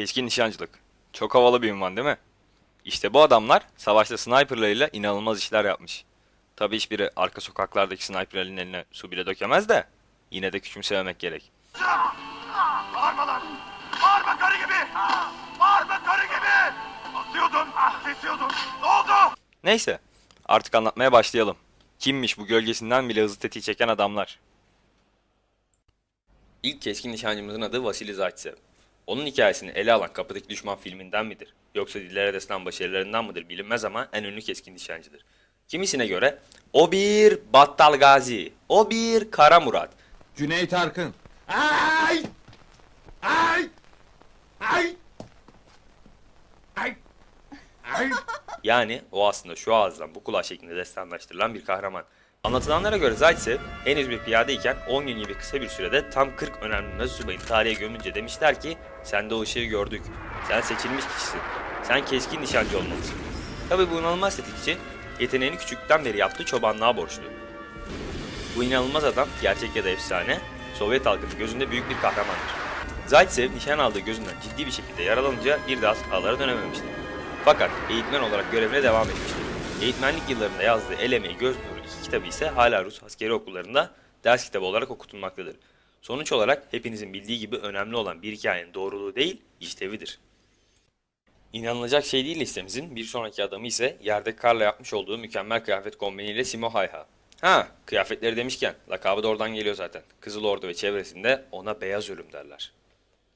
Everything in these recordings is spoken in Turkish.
Keskin nişancılık. Çok havalı bir ünvan değil mi? İşte bu adamlar savaşta sniperlarıyla inanılmaz işler yapmış. Tabi hiçbiri arka sokaklardaki sniperlerin eline su bile dökemez de yine de küçümsememek gerek. Bağırma lan! Bağırma karı gibi! Bağırma karı gibi! Asıyordun, kesiyordun. Ne oldu? Neyse artık anlatmaya başlayalım. Kimmiş bu gölgesinden bile hızlı tetiği çeken adamlar? İlk keskin nişancımızın adı Vasili Zaitsev. Onun hikayesini ele alan Kapıdaki Düşman filminden midir? Yoksa dillere destan başarılarından mıdır bilinmez ama en ünlü keskin nişancıdır. Kimisine göre o bir Battal Gazi, o bir Kara Murat, Cüneyt Arkın. Ay! Ay! Ay! Ay! Ay! Yani o aslında şu ağızdan bu kulağa şeklinde destanlaştırılan bir kahraman. Anlatılanlara göre Zaitsev henüz bir piyadeyken 10 gün gibi kısa bir sürede tam 40 önemli Nazi subayını tarihe gömünce demişler ki sen de o ışığı gördük. Sen seçilmiş kişisin. Sen keskin nişancı olmalısın. Tabi bu inanılmaz tetikçi yeteneğini küçükten beri yaptığı çobanlığa borçlu. Bu inanılmaz adam gerçek ya da efsane Sovyet halkının gözünde büyük bir kahramandır. Zaitsev nişan aldığı gözünden ciddi bir şekilde yaralanınca bir daha sahalara dönememiştir. Fakat eğitmen olarak görevine devam etmiştir. Eğitmenlik yıllarında yazdığı El Emeği Göz Nuru iki kitabı ise hala Rus askeri okullarında ders kitabı olarak okutulmaktadır. Sonuç olarak hepinizin bildiği gibi önemli olan bir hikayenin doğruluğu değil, işlevidir. İnanılacak şey değil listemizin bir sonraki adamı ise yerde karla yapmış olduğu mükemmel kıyafet kombiniyle Simo Hayha. Ha, kıyafetleri demişken lakabı da oradan geliyor zaten. Kızıl Ordu ve çevresinde ona beyaz ölüm derler.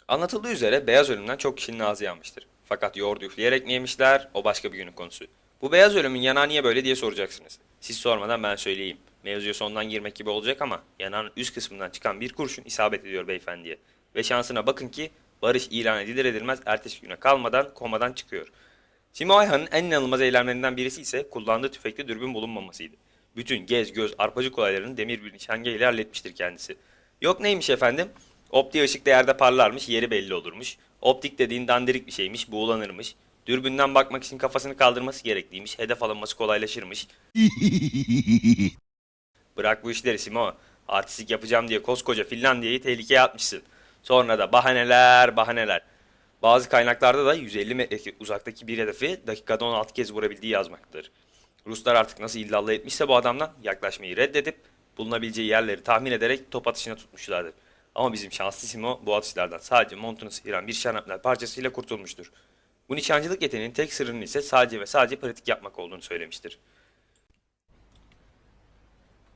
Anlatıldığı üzere beyaz ölümden çok kişinin ağzı yanmıştır. Fakat yoğurdu üfleyerek mi yemişler o başka bir günün konusu. Bu beyaz ölümün yanağı niye böyle diye soracaksınız. Siz sormadan ben söyleyeyim. Mevzuya sondan girmek gibi olacak ama yanağın üst kısmından çıkan bir kurşun isabet ediyor beyefendiye. Ve şansına bakın ki barış ilan edilir edilmez ertesi güne kalmadan komadan çıkıyor. Simo Ayhan'ın en inanılmaz eylemlerinden birisi ise kullandığı tüfekli dürbün bulunmamasıydı. Bütün gez göz arpacık olaylarını demir bir nişangah ile halletmiştir kendisi. Yok neymiş efendim? Optiği ışık da yerde parlarmış, yeri belli olurmuş. Optik dediğin dandirik bir şeymiş, buğulanırmış. Dürbünden bakmak için kafasını kaldırması gerekliymiş, hedef alınması kolaylaşırmış. Bırak bu işleri Simo. Artistik yapacağım diye koskoca Finlandiya'yı tehlikeye atmışsın. Sonra da bahaneler, bahaneler. Bazı kaynaklarda da 150 metre uzaktaki bir hedefi dakikada 16 kez vurabildiği yazmaktadır. Ruslar artık nasıl illallah etmişse bu adamdan yaklaşmayı reddedip bulunabileceği yerleri tahmin ederek top atışına tutmuşlardır. Ama bizim şanslı Simo bu atışlardan sadece montunu sıyıran bir şarapnel parçasıyla kurtulmuştur. Bu nişancılık yeteneğinin tek sırrının ise sadece ve sadece pratik yapmak olduğunu söylemiştir.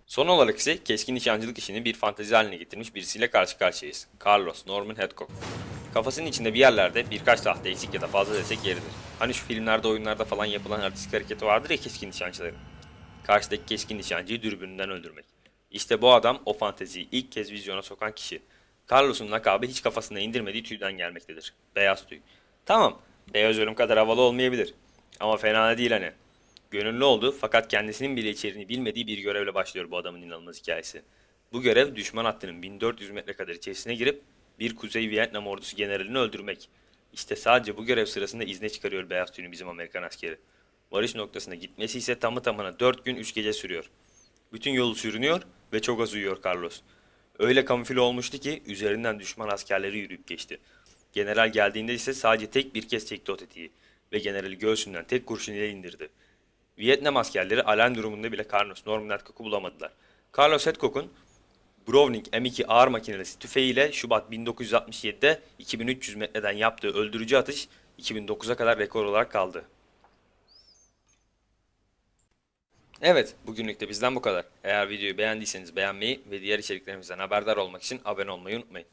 Son olarak ise keskin nişancılık işini bir fantezi haline getirmiş birisiyle karşı karşıyayız. Carlos Norman Hedcock. Kafasının içinde bir yerlerde birkaç tahta eksik ya da fazla desek yeridir. Hani şu filmlerde oyunlarda falan yapılan artistik hareketi vardır ya keskin nişancıların. Karşıdaki keskin nişancıyı dürbününden öldürmek. İşte bu adam o fanteziyi ilk kez vizyona sokan kişi. Carlos'un lakabı hiç kafasına indirmediği tüyden gelmektedir. Beyaz tüy. Tamam, beyaz ölüm kadar havalı olmayabilir. Ama fena değil hani. Gönüllü oldu fakat kendisinin bile içeriğini bilmediği bir görevle başlıyor bu adamın inanılmaz hikayesi. Bu görev düşman hattının 1400 metre kadar içerisine girip bir Kuzey Vietnam ordusu generalini öldürmek. İşte sadece bu görev sırasında izne çıkarıyor beyaz tüyünü bizim Amerikan askeri. Varış noktasına gitmesi ise tamı tamına 4 gün 3 gece sürüyor. Bütün yolu sürünüyor ve çok az uyuyor Carlos. Öyle kamufle olmuştu ki üzerinden düşman askerleri yürüyüp geçti. General geldiğinde ise sadece tek bir kez çekti o tetiği ve generali göğsünden tek kurşun ile indirdi. Vietnam askerleri alarm durumunda bile Carlos Norman Hedcock'u bulamadılar. Carlos Hedcock'un Browning M2 ağır makinesi tüfeğiyle Şubat 1967'de 2300 metreden yaptığı öldürücü atış 2009'a kadar rekor olarak kaldı. Evet, bugünlük de bizden bu kadar. Eğer videoyu beğendiyseniz beğenmeyi ve diğer içeriklerimizden haberdar olmak için abone olmayı unutmayın.